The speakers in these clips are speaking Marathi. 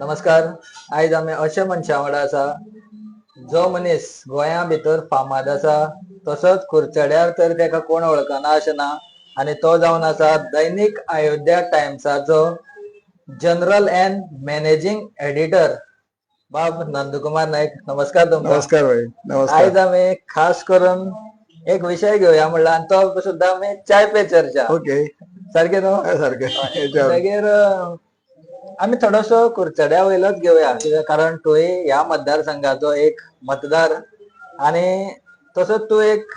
नमस्कार. आयज आमी अशे मनशा वांगडा आसा जो मनीस गोंया भितर फामाद आसा तसोच कुरचड्यार तर तेका कोण वळखना अशें ना आनी तो जावन आसा दैनीक अयोध्या टायम्साचो जनरल अँड मॅनेजिंग एडिटर बाब नंदकुमार नायक नमस्कार तुमकां नमस्कार भाई नमस्कार. आयज आमी खास करून एक विशय घेवया म्हणला आनी तो सुद्दां आमी चाय पे चर्चा. ओके. सारखें न्हू सारखें. याच्यावर. मागीर आम्ही आमी थोडोसो कुरचड्या वयलोच घेवया कारण तूंय ह्या मतदारसंघाचो एक मतदार आनी तसोच तूं एक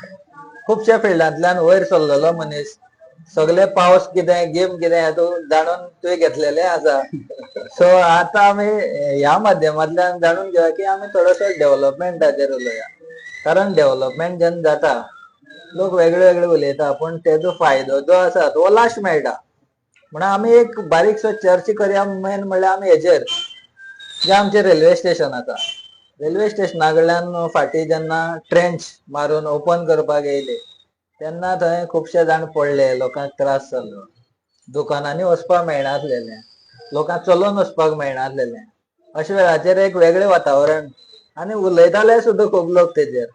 खुबश्या फिल्डांतल्यान वयर सरलेलो मनीस. सगळे पावस कितें गेम कितें हें जाणून तुवें घेतलेलें आसा. सो आतां आमी ह्या माध्यमांतल्यान जाणून घेवया की आमी थोडोसो डेव्हलपमेंटाचेर उलोवया कारण डेव्हलपमेंट जेन्ना जाता लोक वेगळे वेगळे उलयता पूण तेजो फायदो जो आसा तो लास्ट मेळटा. म्हणून आमी एक बारीकसो चर्चा करया मेन म्हणल्यार आमी हेजेर जे आमचे रेल्वे स्टेशन आसा रेल्वे स्टेशना कडल्यान फाटी जेन्ना ट्रेंच मारून ओपन करपाक येयले तेन्ना थंय खुबशे जाण पडले लोकांक त्रास जाल्लो दुकानांनी वचपाक मेळनासलेले. लोकांक चलोन वचपाक मेळनासलेले. अशे वेळाचेर एक वेगळें वातावरण. आनी उलयताले सुद्दां खूब लोक तेजेर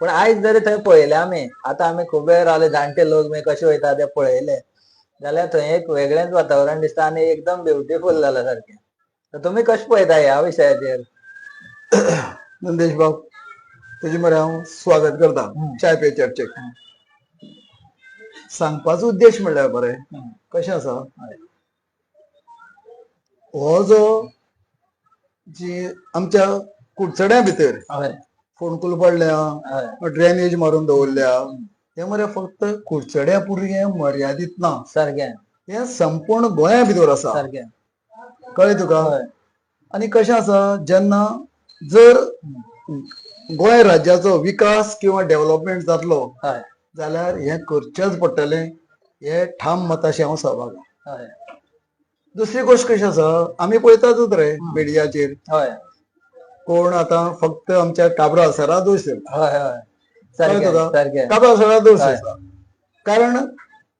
पूण आयज जरी थंय पळयले आमी आतां आमी खूब वेळ रावले जाणटे लोक बी कशे वयता ते पळयले. जाल्यार थंय एक वेगळेंच वातावरण दिसता आनी एकदम ब्युटिफूल जाला तर तुमी कशें पळयता ह्या विशयाचेर नंदेश बाब तुजे मरे हांव स्वागत करता. चाय पे चर्चेक सांगपाचो उद्देश म्हणल्यार बरे कशें आसा हो जो जी आमच्या कुडचड्या भितर फोणकूल पडल्या ड्रेनेज मारून दवरल्या हे मरे फक्त कुडचड्या पुरते मर्यादित ना. सारकें हे संपूर्ण गोंया भितर आसा सारकें कळ्ळें तुका? हय. आणि कशें आसा जेन्ना जर गोंय राज्याचो विकास किंवा डेव्हलपमेंट जातलो हय. जाल्यार हे करचेच पडटलें हे ठाम मताशें हांव सहभाग हय. दुसरी गोश्ट कशी आसा? आमी पळयतातूच रे मिडियाचेर. हय. कोण आतां फक्त आमच्या काबरा सरा दोश. हय हय. दोश हय. दिता. कारण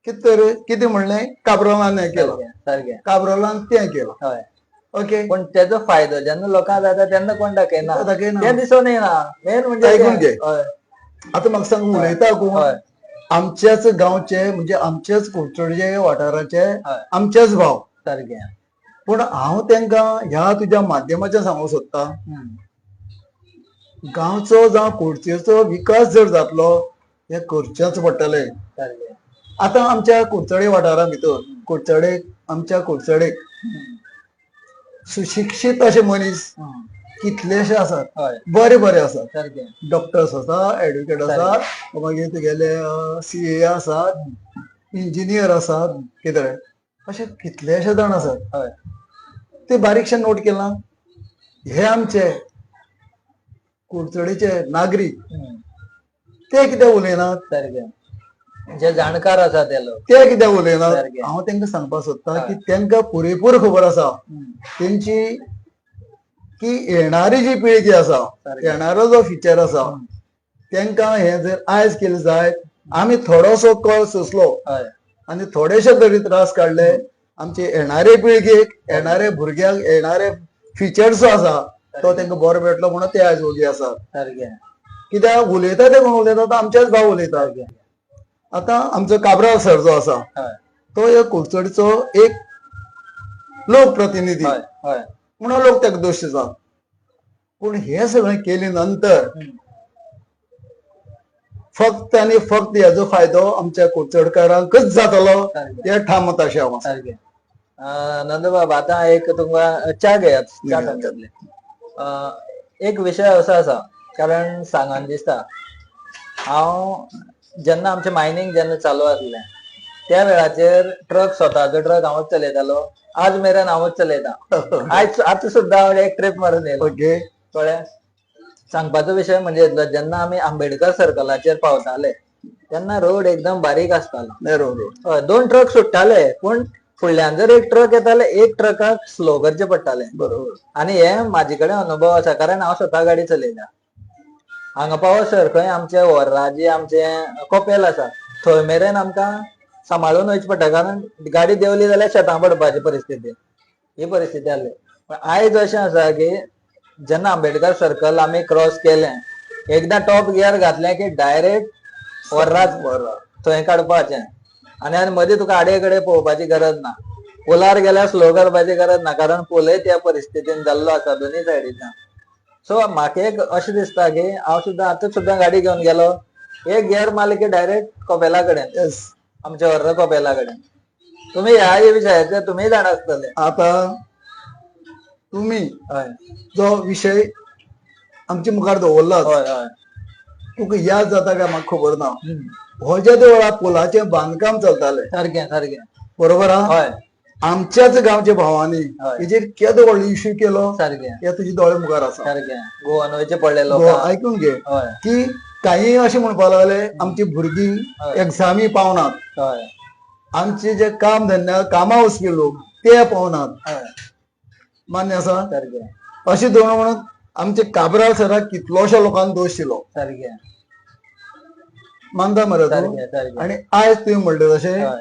कितें कितें म्हणलें काब्रोलान हें केलं. सारकें काब्रोलान तें केलं. हय. ओके. पण त्याचो फायदो जेन्ना लोकांक जाता तेन्ना कोण दाखयना. ते दिसून येना मेन म्हणजे तें. घे. आता म्हाका सांग उलयता कोण आमच्याच गांवचे म्हणजे आमच्याच कुडचडचे वाठाराचे आमचेच भाव. सारकें पूण हांव तांकां ह्या तुज्या माध्यमाच्यान सांगूंक सोदतां. गांवचो जावं कुडचेचो विकास जर जातलो हे करचेच पडटलें. आतां आमच्या कुडचडे वाठारा भितर कुडचडे आमच्या कुडचडेक. सुशिक्षीत अशे मनीस. कितलेशे आसात? बरे बरे आसात. डॉक्टर्स आसा एडुकेट आसात मागीर तुगेले सी ए आसात इंजिनियर आसात कितें? अशे कितलेशे जाण आसात. हय. ते बारीकशे नोट केला. हे आमचे कुडचडीचे नागरीक. ते कित्याक उलयनात सारकें जे जाणकार आसा ते लोक ते कित्याक उलयनात. हांव तांकां सांगपाक सोदतां की तांकां पुरेपूर खबर आसा. तेंची की येणारी जी पिळगी आसा. येणारो जो फ्युचर आसा तांकां हे जर आयज केले जायत आमी थोडोसो कळ सोंसलो आणि थोडेशे तरी त्रास काडले आमचे येणारे पिळगेक येणारे भुरग्यांक येणारे फिचर्स जो आसा तो तांकां बरो मेळटलो म्हणून ते आयज ओगी आसात सारकें कित्याक उलयता ते कोण उलयता तो आमचेच भाव उलयता आतां आमचो काबरा सर जो आसा हय तो एक कुडचडीचो एक लोकप्रतिनिधी. हय हय. म्हणून लोक ताका दोश दितात पूण हे सगळें केले नंतर. फक्त आनी फक्त हेजो फायदो आमच्या कुडचडकारांकच जातलो हे ठाम मताशें हांव. सारकें नंदबाब आतां एक तुमकां च्या घेयात च्या सांगतले एक विशय असो आसा कारण सांगन दिसता. हांव जेन्ना आमचें मायनींग जेन्ना चालू आसलें त्या वेळाचेर ट्रक स्वताचो ट्रक हांवच चलयतालो आज मेरेन हांवच चलयता. आयज आतां सुद्दां हांव एक ट्रीप मारून येयलो. ओके. कळ्ळें? सांगपाचो विशय म्हणजे जेन्ना आमी आंबेडकर सर्कलाचेर पावताले तेन्ना रोड एकदम बारीक आसतालो. हय दोन ट्रक सुट्टाले पूण फुडल्यान जर एक ट्रक येताले एक ट्रकाक स्लो करचे पडटाले. बरोबर. आनी हे म्हाजे कडेन अनुभव आसा कारण हांव स्वता गाडी चलयता. हांगा पावसर खंय आमचे वर्राजी आमचे कपेल आसा थंय मेरेन आमकां सांबाळून वयचे पडटा कारण गाडी देंवली जाल्यार शेतां पडपाची परिस्थिती. ही परिस्थिती आसली पण आयज अशें आसा की जेन्ना आंबेडकर सर्कल आमी क्रॉस केलें एकदां टॉप गियर घातलें की डायरेक्ट वर्रात थंय काडपाचें. आनी मदीं तुका आडे कडेन पळोवपाची गरज ना. पुलार गेल्यार स्लो करपाची गरज ना कारण पुलय त्या परिस्थितीन जाल्लो आसा दोनी सायडीच्यान सो म्हाका एक अशें दिसता की हांव सुद्दां आतां सुद्दां गाडी घेवन गेलो. एक गियर मारले की डायरेक्ट कपेला कडेन. येस आमच्या वर्र कपेला कडेन. तुम्ही ह्या विशयाचे तुम्ही जाण आसतले. आता तुम्ही हय. जो विषय आमच्या मुखार दवरला हय हय. तुका याद जाता काय म्हाका खबर ना. हो ज्या देवळा पुलाचें बांदकाम चलतालें सारखें सारखें. बरोबर हा? हय. आमच्याच गांवच्या भावांनी हय. हेजेर केदो व्हडलो इश्यू केलो सारखें. हे तुझे दोळे मुखार आसा. सारखें. गोवन वयचे पडले लोक. गो- आयकून घे. हय. की काही अशें म्हणपा लागले आमची भुरगीं. एक्झामी पावनात हय. आमचे जे काम धंद्या कामा वचपी लोक ते पावनात हय. मान्य आसा सारखें. अशें दोन म्हणून आमचे काबराल सराक कितलोशा लोकांनी दोश दिलो. सारखें. मानता मरे तूं. आणि आयज तुवें म्हणलें तशें. हय.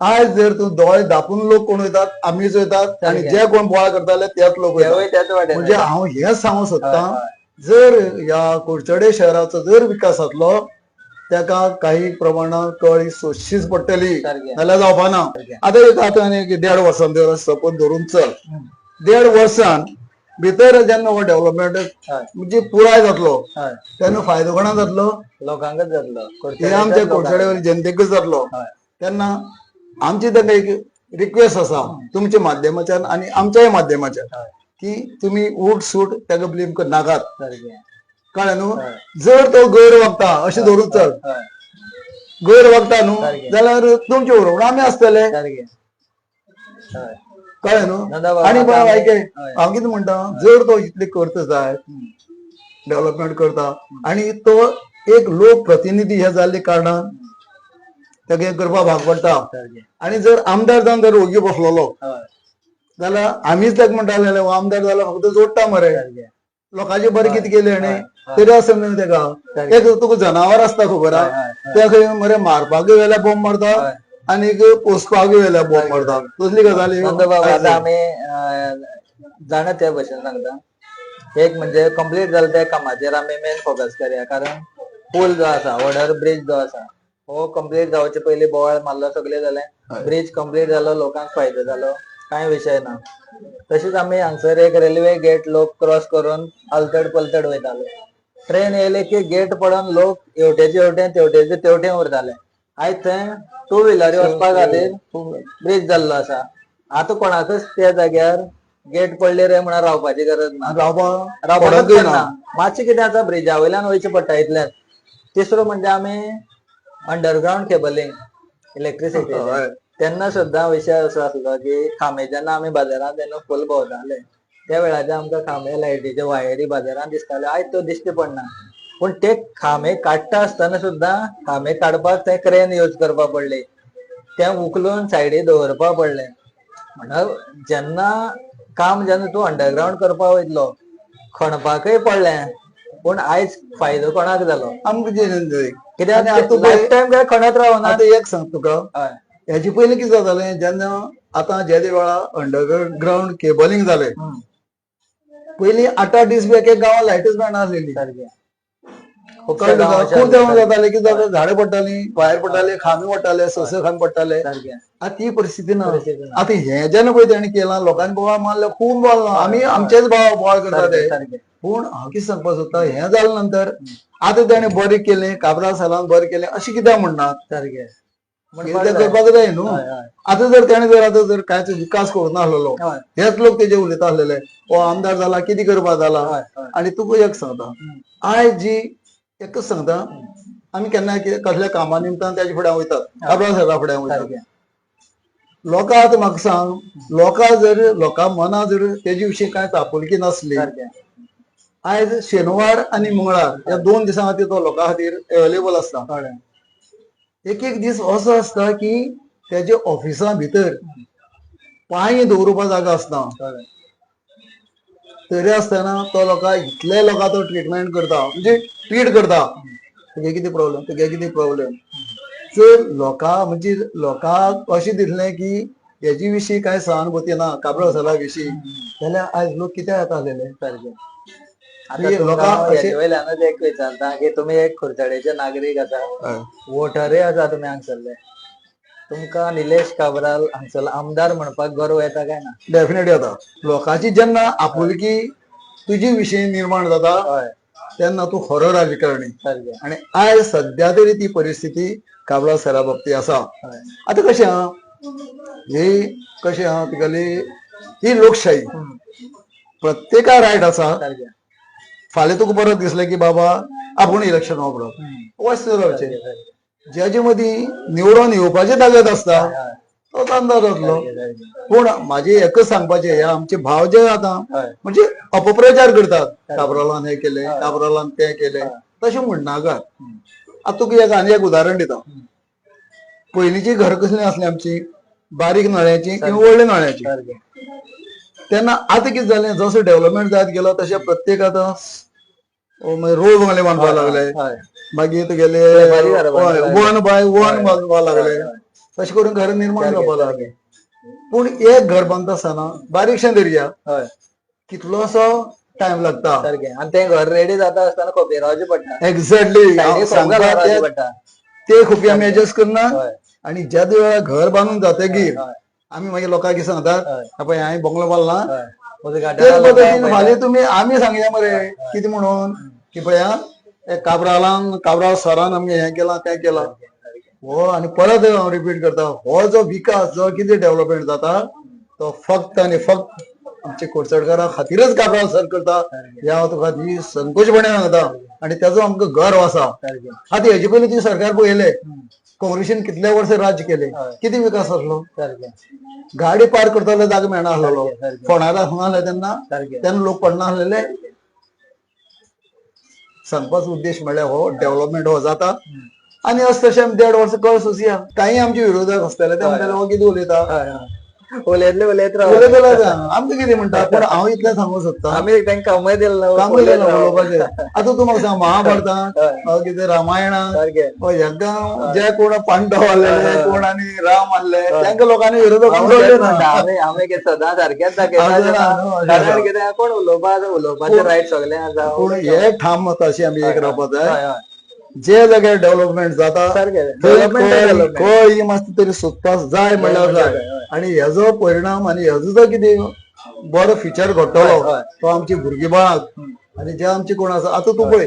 आयज जर तू दोळे धापून लोक कोण वयतात आमीच वयतात आणि सारकें. जे कोण बोवाळ करताले तेच लोक वयतात. म्हणजे हांव हेच सांगू सोदतां हय, जर या कुडचडे शहराचो जर विकास जातलो तेका काही प्रमाणात कळी सोदचीच पडटली. सारकें. नाल्यार जावपा ना सारकें. आतां एक आतां आनी एक देड वर्सान जर सपोज धरून चल. देड वर्सान भितर जेन्ना हो डेव्हलपमेंट म्हणजे पुराय जातलो. तेन्ना फायदो कोणाक जातलो? लोकांकच जातलो. हे आमच्या कुडचडे जनतेकूच जातलो. तेन्ना आमची ताका एक रिक्वेस्ट आसा तुमच्या माध्यमाच्यान आणि आमच्याय माध्यमाच्यान की तुम्ही उठ सूट ताका ब्लेम कर नाकात सारखें कळ्ळें न्हू. जर तो गैर वागता अशें धरून चल. गैर वागता न्हू. जाल्यार तुमचे बरोबर आमी आसतले हय. कळ्ळें न्हू पळय आमी- आयके. हांव कितें म्हणटा जर तो इतले करता जाय. डेव्हलपमेंट करता आणि तो एक लोक प्रतिनिधी हे जाल्ले कारणान ताका हें करपा भाग पडटा आणि जर आमदार जावन जर ओगी बसलेलो जाल्यार आमीच ताका म्हणटाले हो आमदार जाल्यार फक्त जोडटा मरे. लोकांचे बरें कितें केलें आनी. तरी आसा न्हू तेका. एक तुका जनावर आसता खबर आहा. त्या खंय मरे मारपाक वेल्या बॉम्ब मारता. आनी पोसपाक वेल्या बॉम्ब मारता तसली गजाली बाबा आता अं, जाणा त्या भशेन सांगता. एक म्हणजे कंप्लीट जालें त्या कामाचेर आमी मेन फोकस करया. कारण पूल जो आसा वॉडर ब्रिज जो आसा हो कंप्लीट जावचे पयलीं बोवाळ मारलो सगळें जालें ब्रिज कंप्लीट जालो लोकांक फायदो जालो कांय विशय ना तशीच आमी हांगसर एक रेल्वे गेट लोक क्रॉस करून आलतड पलतड वयताले ट्रेन येयले की गेट पडून लोक हेवटेचे हेवटे तेवटेचे तेवटे उरताले आयज थंय टू व्हिलरी वचपा खातीर ब्रिज जाल्लो आसा. आतां कोणाकच त्या जाग्यार गेट पडले रे म्हणून रावपाची गरज ना. रावपा रावपाकच पडकय पडना. ना. मातशें कितें आसा ब्रिजा वयल्यान वयचे पडटा इतलेंच तिसरो म्हणजे आमी अंडरग्राउंड केबलिंग इलेक्ट्रिसिटी. तेन्ना सुद्दां विशय असो आसलो की खांबे जेन्ना आमी बाजारांत तेन्ना फुल भोंवताले त्या वेळाचेर आमकां खांबे लायटीचे वायरी बाजारांत दिसताले. आयज तो दिश्टी पडना. पूण ते खांबे काडटा आसतना सुद्दां खांबे काडपाक ते क्रेन यूज करपा पडले. ते उखलून सायडी दवरपा पडले. म्हणल्यार जेन्ना काम जेन्ना तूं अंडरग्राउंड करपा वयतलो खणपाकय पडलें. पूण आयज फायदो कोणाक जालो आमकां कित्याक लायफ टायम काय खणत रावना? आतां एक सांग तुका हेचे पयलीं कितें जातालें जेन्ना आतां जे वेळा अंडरग्राउंड केबलिंग जालें पयलीं आठ आठ दीस बी एक गांवांत लायटच मेळनासलेली सारकें जाताले कितें जाता झाडां पडटालीं भायर पडटाले खांबे पडटाले सस खांबे पडटाले आतां ती परिस्थिती ना. आता हे जेन्ना पळय तेणी केलां लोकांनी बोवाळ मारले खूब बोवाळ आमी आमचेच भाव बोवाळ करता ते. पूण हांव कितें सांगपाक सोदता हें जालें नंतर आतां तेणें बरें केलें काबरा सालान बरें केलें अशें कित्याक म्हणनात सारकें. करपाक जाय न्हू. आतां जर तेणें जर आतां जर कांयच विकास करूं नासलेलो हय, हेच लोक तेजे उलयता आसलेले हो आमदार जाला कितें करपा जाला. आनी तुका एक सांगता आयज जी एकच सांगता आमी केन्ना कसल्या कामा निमतान तेजे फुड्यान वयतात. काबरा साहेबा फुड्यान वयतात. लोकां आतां म्हाका सांग लोकां जर लोकां मनां जर तेजे विशीं कांयच आपुलकी नासली आयज शेनवार आनी मंगळार ह्या दोन दिसां खातीर तो लोकां खातीर अवेलेबल आसता. एक एक दीस असो आसता की तेजे ऑफिसा भितर पांय दवरुपा जागा आसना तरी आसतना तो लोकां इतले लोकां तो ट्रिटमेंट करता. म्हणजे ट्रीट करता. तुगे कितें प्रॉब्लेम तुगे कितें प्रॉब्लेम जर लोकां म्हणजे लोकांक अशें दिसलें की हेजी विशीं काय सहानुभूती ना काबरा सला विशीं जाल्यार आयज लोक कित्याक येता आलेले सारकें आता लोकां तुमकां अशें- हेजे वयल्यानूच एक विचारता की तुमी एक खुर्चडेचे नागरीक आसा वोटरय आसा तुमी हांगसरले तुमकां निलेश काब्राल हांगसर आमदार म्हणपाक गर्व येता काय ना? डेफिनेटली येता. लोकांची जेन्ना आपुलकी तुजी विशीं निर्माण जाता हय. तेन्ना तूं खरो राजकारणी. सारकें आणि आयज सध्या तरी ती परिस्थिती काबरा सरा बाबतीत आसा. आता कशें आहा ही कशें आहा तुगेली ही लोकशाही. प्रत्येका रायट आसा. सारकें फाल्यां तुका परत दिसलें की बाबा आपूण इलेक्शन वापरप वस्त रावचें. ज्याचे मदीं निवडून येवपाची ताकद आसता हय, तो आमदार जातलो सारकें, सारकें. पूण म्हाजे एकच सांगपाचें हे आमचे भाव जे आतां हय म्हणजे अपप्रचार करतात. काबरालान हे केले काबरालान ते केले. तशें म्हणनाका आता तुका एक आनी एक उदाहरण दिता. पयलींची घर कसली आसली आमची? बारीक नळ्याची किंवा व्हडल्या नळ्याची. तेन्ना आतां कितें जालें जसो डेव्हलपमेंट जायत गेलो तशें प्रत्येक आतां रोड बंगले बांदपाक लागले हय मागीर तुगेले वन बाय वन बांदपाक लागले तशें करून घर निर्माण जावपाक लागले पूण एक घर बांदता आसतना बारीकशें दर्या हय. कितलोसो टायम लागता. सारकें आनी तें घर रेडी जाता आसतना खोपी रावचें पडटा एक्झॅक्टली ते. खूप आमी एडजस्ट करना आणि ज्या वेळार घर बांदून जातकीर आमी मागीर लोकांक सांगतात. आपण हांवें बंगलो बांदला म्हजो तेच घाटार पद्दतीन फाल्यां तुमी आमी सांगया मरे कितें म्हणून? की पळया हे काबरालान काबराल सरान आमगे हें केलां तें केलां. हो आणि परत हांव रिपीट करता हो जो विकास जो कितें डेव्हलपमेंट जाता तो फक्त आनी फक्त आमचे कोडचडकारा खातीरच काबराल सर करता. ह्या हांव तुका ती संकोचपणे सांगता. आणि त्याचो आमकां गर्व आसा आता हेजे पयलीं ती सरकार पळयले काँग्रेसीन कितल्या वर्ष राज्य केले. किती विकास आसलो सारकें गाडी पार करताले जागा मेळना सारकें. फोंडायला आसले तेन्ना तेन्ना लोक पडना आसलेले सांगपाचो उद्देश म्हणल्यार हो. डेव्हलपमेंट हो जाता. आणि असं तशें देड वर्स कळ सोंसया काही आमचे विरोधक आसतले ते म्हणटाले हो कितें उलयता उलयतले उलयत राव उलयत जाल्यार आमकां कितें म्हणटा पण हांव इतलें सांगूंक सोदता आमी तांकां कामय दिलें काम उलयत केलं राव. उलोवपाचें आता तूं म्हाका सांग महाभारतांत. अ, कितें रामायणांत हो. हेंका जे कोण पांडव आसलेले कोण आनी राम आसले तांकां लोकांनी कितें सदां सारकेंच दाखयता कोण उलोवपा उलोवपाचें रायट सगळें आसा पूण हे ठाम मत अशी आमी एक रावपाक हय जाय जे जाग्यार डेव्हलपमेंट जाता खंय- तरी सोदपाक जाय म्हणल्यार जाय. आणि हेजो परिणाम आणि हेजो जो कितें बरो फिचर घडटलो. तो आमची भुरगीं बाळाक आणि जे आमचे कोण आसा आता तूं पळय.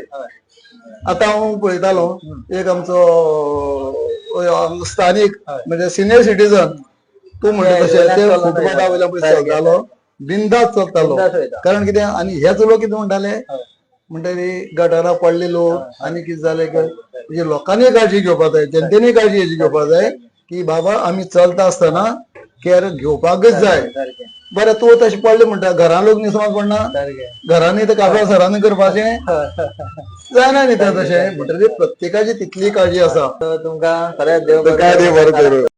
आता हांव पळयतालो. एक आमचो स्थानिक. म्हणजे सिनियर सिटीजन तूं म्हणटा तशें ते वयल्यान पळय सारकें. चलतालो बिंदास चलतालो. कारण कितें आनी हेच लोक कितें म्हणटाले. म्हणटरी गटारां पडले लोक आनी कितें जालें काय म्हणजे लोकांनी काळजी घेवपाक जाय जनतेनी काळजी हेची घेवपाक जाय की बाबा आमी चलता आसतना केअर घेवपाकच जाय. बरें तूं तशें पडलें म्हणटा घरान लोक निसमास पडना सारकें घरांनी तर काबरा सरांनी करपाचें. जायना न्ही तें तशें म्हणटरी प्रत्येकाची तितली काळजी आसा तुमकां खरेंच देव काय देव बरें. करूं?